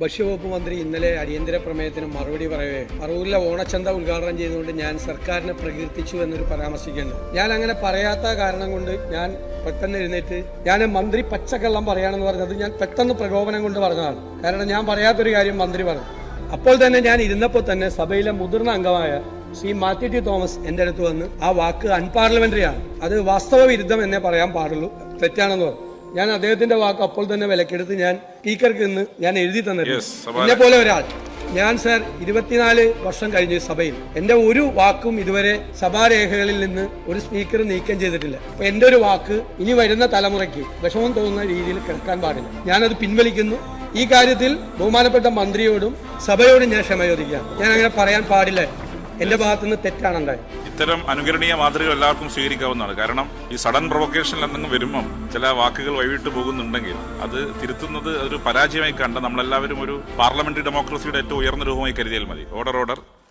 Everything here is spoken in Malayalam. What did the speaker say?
ഭക്ഷ്യവകുപ്പ് മന്ത്രി ഇന്നലെ അടിയന്തര പ്രമേയത്തിന് മറുപടി പറയവേ. പറവൂരിലെ ഓണച്ചന്ത ഉദ്ഘാടനം ചെയ്തുകൊണ്ട് ഞാൻ സർക്കാരിനെ പ്രകീർത്തിച്ചു എന്നൊരു പരാമർശിക്കുന്നു. ഞാൻ അങ്ങനെ പറയാത്ത കാരണം കൊണ്ട് ഞാൻ പെട്ടെന്ന് എഴുന്നേറ്റ് ഞാൻ മന്ത്രി പച്ചക്കള്ളം പറയാണെന്ന് പറഞ്ഞത് ഞാൻ പെട്ടെന്ന് പ്രകോപനം കൊണ്ട് പറഞ്ഞതാണ്. കാരണം ഞാൻ പറയാത്തൊരു കാര്യം മന്ത്രി പറഞ്ഞു. അപ്പോൾ തന്നെ ഞാൻ ഇരുന്നപ്പോൾ തന്നെ സഭയിലെ മുതിർന്ന അംഗമായ ശ്രീ മാത്യു ടി തോമസ് എന്റെ അടുത്ത് വന്ന് ആ വാക്ക് അൺപാർലമെന്ററി ആണ് അത് വാസ്തവ വിരുദ്ധം എന്നേ പറയാൻ പാടുള്ളൂ. തെറ്റാണെന്ന് പറഞ്ഞു. ഞാൻ അദ്ദേഹത്തിന്റെ വാക്ക് അപ്പോൾ തന്നെ വിലക്കെടുത്ത് ഞാൻ സ്പീക്കർക്ക് ഇന്ന് ഞാൻ എഴുതി തന്നിട്ടുണ്ട് എന്നെ പോലെ ഒരാൾ. ഞാൻ സർ ഇരുപത്തിനാല് വർഷം കഴിഞ്ഞു സഭയിൽ. എന്റെ ഒരു വാക്കും ഇതുവരെ സഭാരേഖകളിൽ നിന്ന് ഒരു സ്പീക്കർ നീക്കം ചെയ്തിട്ടില്ല. അപ്പൊ എന്റെ ഒരു വാക്ക് ഇനി വരുന്ന തലമുറയ്ക്ക് വിഷമം തോന്നുന്ന രീതിയിൽ കിടക്കാൻ പാടില്ല. ഞാനത് പിൻവലിക്കുന്നു. ഈ കാര്യത്തിൽ ബഹുമാനപ്പെട്ട മന്ത്രിയോടും സഭയോടും ഞാൻ ക്ഷമ ചോദിക്കാം ഞാൻ അങ്ങനെ പറയാൻ പാടില്ല. എന്റെ ഭാഗത്തുനിന്ന് തെറ്റാണുണ്ടായത് ഇത്തരം അനുകരണീയ മാതൃകകൾ എല്ലാവർക്കും സ്വീകരിക്കാവുന്നതാണ്. കാരണം ഈ സഡൻ പ്രൊവക്കേഷൻ എന്തെങ്കിലും വരുമ്പം ചില വാക്കുകൾ വഴിവിട്ട് പോകുന്നുണ്ടെങ്കിൽ അത് തിരുത്തുന്നത് ഒരു പരാജയമായി കണ്ട് നമ്മളെല്ലാവരും ഒരു പാർലമെന്ററി ഡെമോക്രസിയുടെ ഏറ്റവും ഉയർന്ന രൂപമായി കരുതിയാൽ മതി. Order order